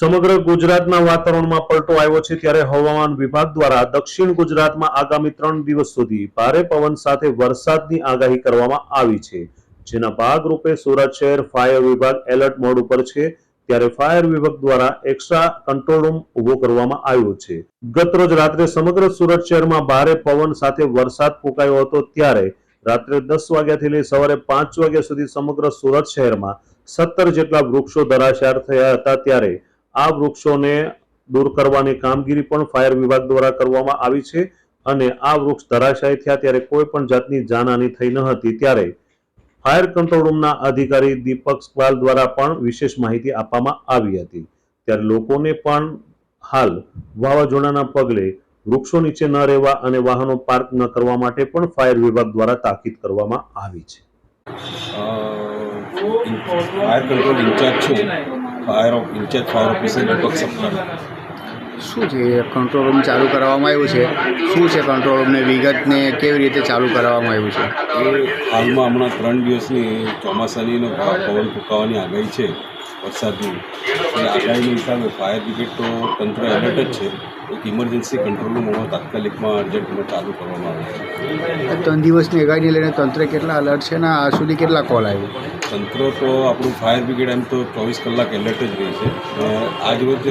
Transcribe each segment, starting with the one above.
સમગ્ર ગુજરાતના વાતાવરણમાં પલટો આવ્યો છે ત્યારે હવામાન વિભાગ દ્વારા દક્ષિણ ગુજરાતમાં આગામી ત્રણ દિવસ સુધી ભારે પવન સાથે વરસાદની આગાહી કરવામાં આવી છે. જેના ભાગરૂપે સુરત શહેર ફાયર વિભાગ એલર્ટ મોડ ઉપર છે. ત્યારે ફાયર વિભાગ દ્વારા એક્સ્ટ્રા કંટ્રોલ રૂમ ઊભો કરવામાં આવ્યો છે. ગતરોજ રાત્રે સમગ્ર સુરત શહેરમાં ભારે પવન સાથે વરસાદ ફૂંકાયો હતો. ત્યારે રાત્રે દસ વાગ્યાથી લઈ સવારે પાંચ વાગ્યા સુધી સમગ્ર સુરત શહેરમાં સત્તર જેટલા વૃક્ષો ધરાશાર થયા હતા. ત્યારે આ વૃક્ષોને દૂર કરવાની કામગીરી પણ ફાયર વિભાગ દ્વારા કરવામાં આવી છે અને આ વૃક્ષ ધરાશાયી થયા ત્યારે કોઈ પણ જાતની જાનહાની થઈ ન હતી. ત્યારે ફાયર કંટ્રોલ રૂમના અધિકારી દીપક સ્વાલ દ્વારા પણ વિશેષ માહિતી આપવામાં આવી હતી. ત્યારે લોકોને પણ હાલ વાવાઝોડાના પગલે વૃક્ષો નીચે ન રહેવા અને વાહનો પાર્ક ન કરવા માટે પણ ફાયર વિભાગ દ્વારા તાકીદ કરવામાં આવી છે. ફાયર કંટ્રોલ ઇન્ચાર્જ છું? Fire incharge fire officer Deepak સપ્તાહ શું છે? કંટ્રોલ રૂમ ચાલુ કરાવવામાં આવ્યું છે. શું છે કંટ્રોલ રૂમને વિગતને કેવી રીતે ચાલુ કરાવવામાં આવ્યું છે? એ હાલમાં હમણાં ત્રણ દિવસની ચોમાસાની પવન ફૂંકાવાની આગાહી છે. વરસાદની. એ આગાહીના હિસાબે ફાયર બ્રિગેડ તો તંત્ર એલર્ટ જ છે. એક ઇમરજન્સી કંટ્રોલ રૂમ તાત્કાલિકમાં અર્જન્ટમાં ચાલુ કરવામાં આવે છે. ત્રણ દિવસની આગાહીને લઈને તંત્ર કેટલા અલર્ટ છે ને આ સુધી કેટલા કોલ આવ્યો? તંત્ર તો આપણું ફાયર બ્રિગેડ એમ તો ચોવીસ કલાક એલર્ટ જ રહે છે. અને આજ રોજ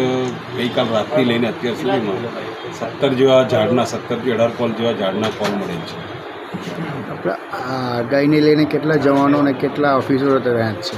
ગઈકાલ રાતથી લઈને અત્યાર સુધીમાં સત્તર જેવા ઝાડના સત્તરથી અઢાર કોલ જેવા ઝાડના કોલ મળે છે. આપણે આ આગાહીને લઈને કેટલા જવાનો અને કેટલા ઓફિસરો તૈયાર છે?